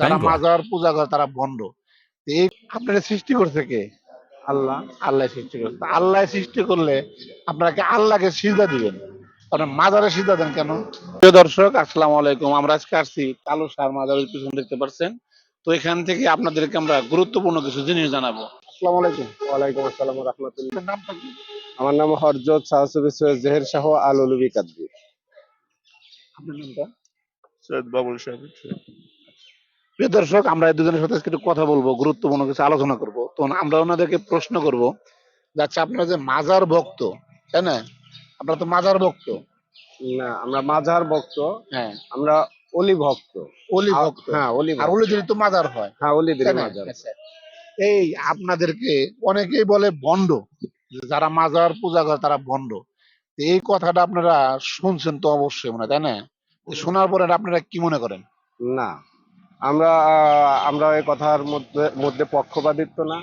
যারা? মাজার পূজা করে তারা তো এই আপনারা সৃষ্টি করছে কে? আল্লাহ। আল্লাহ সৃষ্টি করছে। আল্লাহ সৃষ্টি করলে আপনারা কি আল্লাহকে সিজদা দিবেন। কারণ মাজারে সিজদা দেন কেন? প্রিয় দর্শক আসসালামু আলাইকুম। আমরা আজকে আসছি কালো সার মাজারের পিছনে দেখতে পাচ্ছেন। তো এখান থেকে আপনাদেরকে আমরা গুরুত্বপূর্ণ কিছু জিনিস জানাব। আসসালামু আলাইকুম। ওয়ালাইকুম আসসালাম রহমতুল্লাহ। নামটা কি? আমার নাম হরজত সাহসুবি সৈয়দ জেহের শাহ আল উলুবি কাদ্রি। আপনার নামটা? সৈয়দ বাবুল সাহেব। প্রিয় দর্শক আমরা এই দুজনের সাথে একটু কথা বলব গুরুত্বপূর্ণ কিছু আলোচনা করব। তো আমরা ওনাদেরকে প্রশ্ন করব যাচ্ছে আপনারা যে মাজার ভক্ত তাই না? আপনারা তো মাজার ভক্ত। না আমরা মাজার ভক্ত হ্যাঁ। আমরা অলি ভক্ত। অলি ভক্ত। হ্যাঁ অলি আর অলিদের তো মাজার হয় হ্যাঁ অলিদের মাজার আচ্ছা। এই আপনাদেরকে অনেকেই বলে ভণ্ড যে যারা মাজার পূজা করে তারা ভণ্ড। তো এই কথাটা আপনারা শুনছেন তো অবশ্যই মনে তাই না? শোনার পরে আপনারা কি মনে করেন? না। আমরা আমরা এই কথার মধ্যে মধ্যে পক্ষপাতিত্ব না।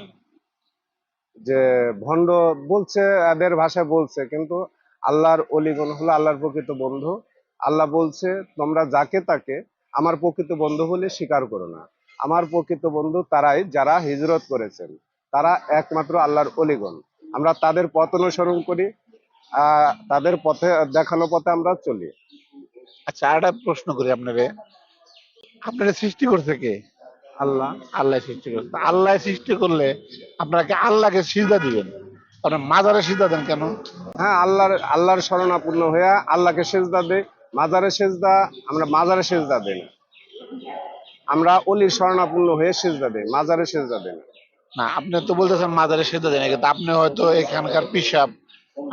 যে ভণ্ড বলছে, এদের ভাষায় বলছে, কিন্তু আল্লাহর অলিগণ হলো আল্লাহর প্রকৃত বন্ধু। আল্লাহ বলছে, তোমরা যাকে তাকে, আমার প্রকৃত বন্ধু বলে স্বীকার করো না। আমার প্রকৃত বন্ধু তারাই যারা হিজরত করেছেন। তারা একমাত্র আল্লাহর অলিগণ আমরা তাদের পথ অনুসরণ করি তাদের পথে, দেখানো পথে আমরা চলি। আচ্ছা আর প্রশ্ন করি আপনারে আপনারা সৃষ্টি করছে কে? আল্লাহ আল্লাহ সৃষ্টি করছে। আল্লাহ সৃষ্টি করলে আপনারা কি আল্লাহকে সিজদা দিবেন। মাজারে সিজদা দেন কেন? হ্যাঁ আল্লাহর আল্লাহর শরণাপন্ন হয়ে আল্লাহকে সেজদা দেই। মাজারে সেজদা আমরা মাজারে সেজদা দেই না। আমরা অলির শরণাপন্ন হয়ে সেজদা দেই মাজারে সেজদা দেই না। না আপনি তো বলতেছেন মাজারে সিজদা দেন কিন্তু আপনি হয়তো এখানকার পিসাব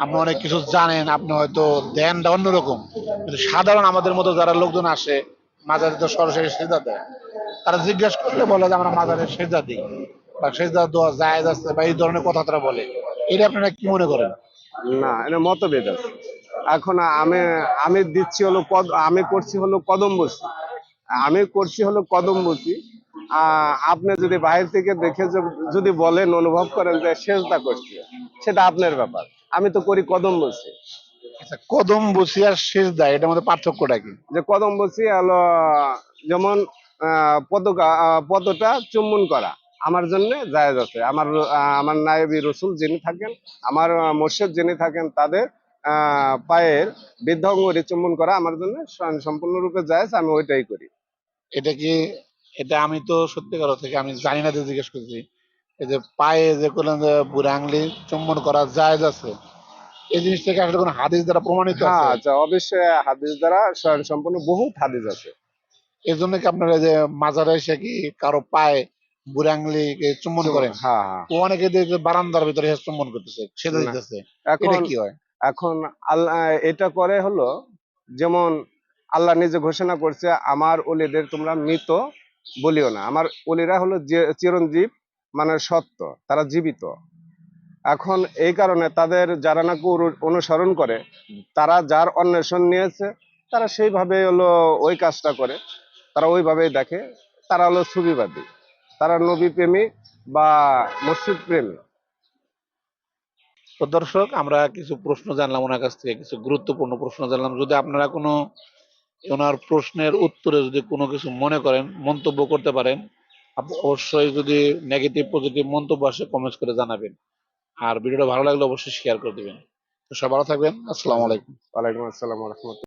আপনি অনেক কিছু জানেন আপনি হয়তো ধ্যানটা অন্যরকম। কিন্তু সাধারণ আমাদের মতো যারা লোকজন আসে মাজারে তো সরাসরি সেজদা দেয়। তারা জিজ্ঞাসা করলে বলে যে, আমরা মাজারে সেজদা দিই বা সেজদা দেওয়া জায়েজ আছে বা এই ধরনের কথা তারা বলে। এটা আপনারা কি মনে করেন? না, এটা মতভেদ আছে। এখন আমি আমি দিচ্ছি হলো কদ আমি করছি হলো কদম বসি আমি করছি হলো কদম বসি আপনি যদি বাইরে থেকে দেখে যদি বলেন, অনুভব করেন যে সেজদা করছি, সেটা আপনার ব্যাপার। আমি তো করি কদম বসি আচ্ছা কদম বসি আর সেজদা এটার মধ্যে পার্থক্যটা কি? যে কদম বসি হলো যেমন পদকা পদটা চুম্বন করা আমার জন্য জায়েজ আছে। আমার আমার নায়েবী রসুল যিনি থাকেন আমার মোর্শেদ যিনি থাকেন তাদের পায়ের বৃদ্ধাঙ্গরি চুম্বন করা আমার জন্য সম্পূর্ণরূপে জায়েজ আমি ওইটাই করি। এটা কি এটা আমি তো সত্যি সত্যিকার থেকে আমি জানি না যে জিজ্ঞেস করছি এই যে পায়ে যে করলেন যে বুড়ে আঙুলি চুম্বন করা জায়েজ আছে? এই জিনিসটাকে আসলে কোনো হাদিস দ্বারা প্রমাণিত হ্যাঁ আচ্ছা অবশ্যই হাদিস দ্বারা সম্পূর্ণ বহুত হাদিস আছে। এই জন্য কি আপনারা যে মাজারে এসে কি কারও পায়ে বুড়ে আঙুলি চুম্বন করেন? হ্যাঁ হ্যাঁ। অনেকে দেখে বারান্দার ভিতরে এসে চুম্বন করতেছে না। দিতেছে। এটা কি হয়? এখন আল্লাহ এটা করে হলো যেমন আল্লাহ নিজে ঘোষণা করছে আমার অলিদের তোমরা মৃত বলিও না। আমার অলিরা হলো চিরঞ্জীব মানে সত্য তারা জীবিত। এখন এই কারণে তাদের যারা নাকি অনুসরণ করে, তারা যার অন্বেষণ নিয়েছে, তারা সেইভাবে হলো ওই কাজটা করে। তারা ওইভাবেই দেখে, তারা হলো সুবিবাদী। তারা নবী প্রেমী বা মসজিদ প্রেমী তো দর্শক, আমরা কিছু প্রশ্ন জানলাম ওনার কাছ থেকে, কিছু গুরুত্বপূর্ণ প্রশ্ন জানলাম। যদি আপনারা কোনো ওনার প্রশ্নের উত্তরে যদি কোনো কিছু মনে করেন, মন্তব্য করতে পারেন অবশ্যই যদি নেগেটিভ, পজিটিভ মন্তব্য আসে কমেন্টস করে জানাবেন। আর ভিডিওটা ভালো লাগলে অবশ্যই শেয়ার করে দিবেন। তো সব ভালো থাকবেন। আসসালামু আলাইকুম। ওয়ালাইকুম আসসালাম